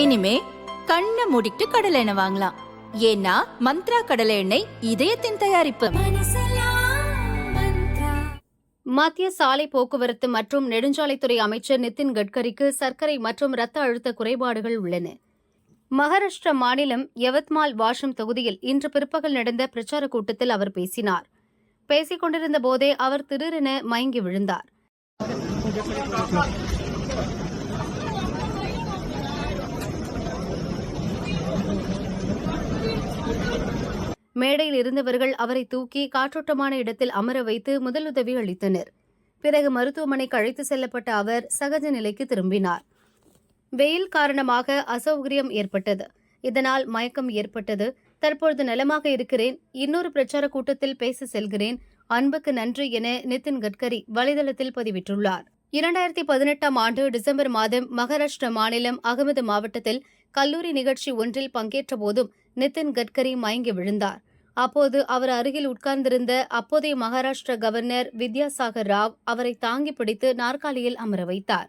இனிமே கண்ணை மூடிட்டு கடலை எண்ணெய் வாங்கலாம். ஏன்னா மந்த்ரா கடலை எண்ணெய் இதயத்தின் தயாரிப்பு. மத்திய சாலை போக்குவரத்து மற்றும் நெடுஞ்சாலைத்துறை அமைச்சர் நிதின் கட்கரிக்கு சர்க்கரை மற்றும் இரத்த அழுத்த குறைபாடுகள் உள்ளன. மகாராஷ்டிரா மாநிலம் யவத்மால் வாஷம் தொகுதியில் இன்று பிற்பகல் நடந்த பிரச்சார கூட்டத்தில் அவர் பேசினார். பேசிக் கொண்டிருந்த போதே அவர் திடீரென மயங்கி விழுந்தார். மேடையில் இருந்தவர்கள் அவரை தூக்கி காற்றோட்டமான இடத்தில் அமர வைத்து முதலுதவி அளித்தனர். பிறகு மருத்துவமனைக்கு அழைத்து செல்லப்பட்ட அவர் சகஜ நிலைக்கு திரும்பினார். வெயில் காரணமாக அசௌகரியம் ஏற்பட்டது. இதனால் மயக்கம் ஏற்பட்டது. தற்பொழுது நலமாக இருக்கிறேன். இன்னொரு பிரச்சார கூட்டத்தில் பேச செல்கிறேன். அன்புக்கு நன்றி என நிதின் கட்கரி வலைதளத்தில் பதிவிட்டுள்ளார். இரண்டாயிரத்தி பதினெட்டாம் ஆண்டு டிசம்பர் மாதம் மகாராஷ்டிரா மாநிலம் அகமது மாவட்டத்தில் கல்லூரி நிகழ்ச்சி ஒன்றில் பங்கேற்ற போதும் நிதின் கட்கரி மயங்கி விழுந்தார். அப்போது அவர் அருகில் உட்கார்ந்திருந்த அப்போதைய மகாராஷ்டிர கவர்னர் வித்யாசாகர் ராவ் அவரை தாங்கி பிடித்து நாற்காலியில் அமர வைத்தார்.